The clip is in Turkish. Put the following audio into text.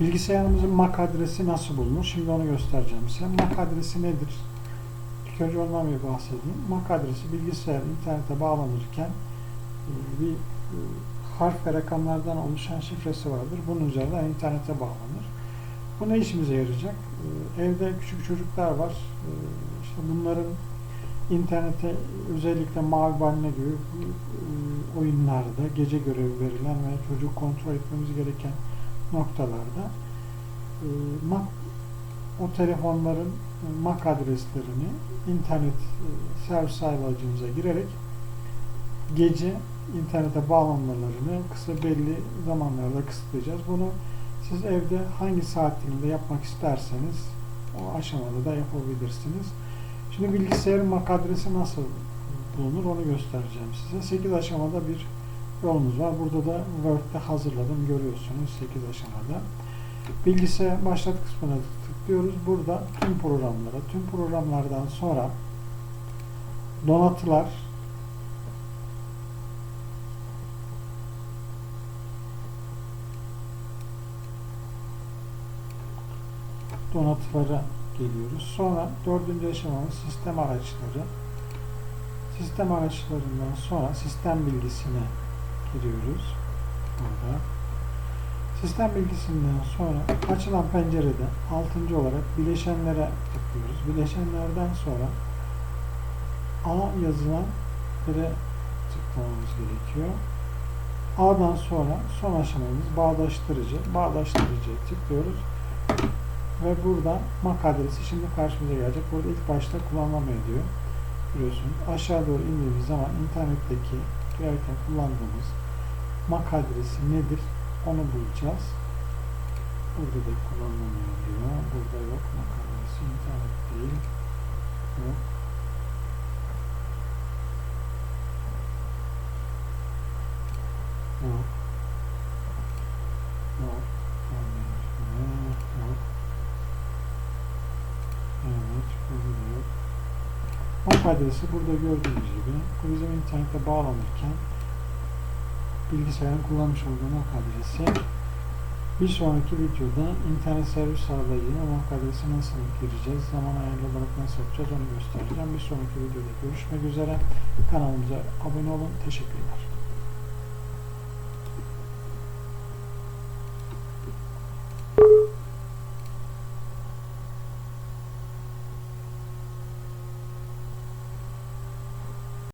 Bilgisayarımızın MAC adresi nasıl bulunur? Şimdi onu göstereceğim size. MAC adresi nedir? İlk önce ondan bir bahsedeyim. MAC adresi bilgisayar internete bağlanırken e, bir e, harf ve rakamlardan oluşan şifresi vardır. Bunun üzerinden internete bağlanır. Bu ne işimize yarayacak? E, Evde küçük çocuklar var. İşte bunların internete özellikle mavi balina gibi oyunlarda gece görevi verilen ve çocuğu kontrol etmemiz gereken noktalarda e, MAC o telefonların e, MAC adreslerini internet e, servis sağlayıcımıza girerek gece internete bağlanmalarını kısa belli zamanlarda kısıtlayacağız. Bunu siz evde hangi saat diliminde yapmak isterseniz o aşamada da yapabilirsiniz. Şimdi bilgisayarın MAC adresi nasıl bulunur onu göstereceğim size. 8 aşamada bir yolumuz var. Burada da Word'de hazırladım. Görüyorsunuz 8 aşamada. Bilgisayar başlat kısmına tıklıyoruz. Burada tüm programlara, tüm programlardan sonra donatılar donatılara geliyoruz. Sonra dördüncü aşamamız sistem araçları. Sistem araçlarından sonra sistem bilgisine giriyoruz. Burada. Sistem bilgisinden sonra açılan pencerede altıncı olarak bileşenlere tıklıyoruz. Bileşenlerden sonra A yazılan yere tıklamamız gerekiyor. A'dan sonra son aşamamız bağdaştırıcı. Bağdaştırıcıya tıklıyoruz. Ve burada MAC adresi şimdi karşımıza gelecek. Burada ilk başta kullanılamıyor diyor. Görüyorsunuz. Aşağı doğru indiğimiz zaman internetteki girerken kullandığımız MAC adresi nedir? Onu bulacağız. Burada da kullanılamıyor diyor. Burada yok MAC adresi. internet değil. Yok. Yok. Yok. Yok. Evet, burada da yok. MAC adresi burada gördüğünüz gibi. Bu bizim internete bağlanırken bilgisayarın kullanmış olduğu MAC adresi. Bir sonraki videoda internet servis sağlayıcına MAC adresi nasıl gireceğiz, zaman ayarlı olarak nasıl yapacağız onu göstereceğim. Bir sonraki videoda görüşmek üzere. Kanalımıza abone olun. Teşekkürler.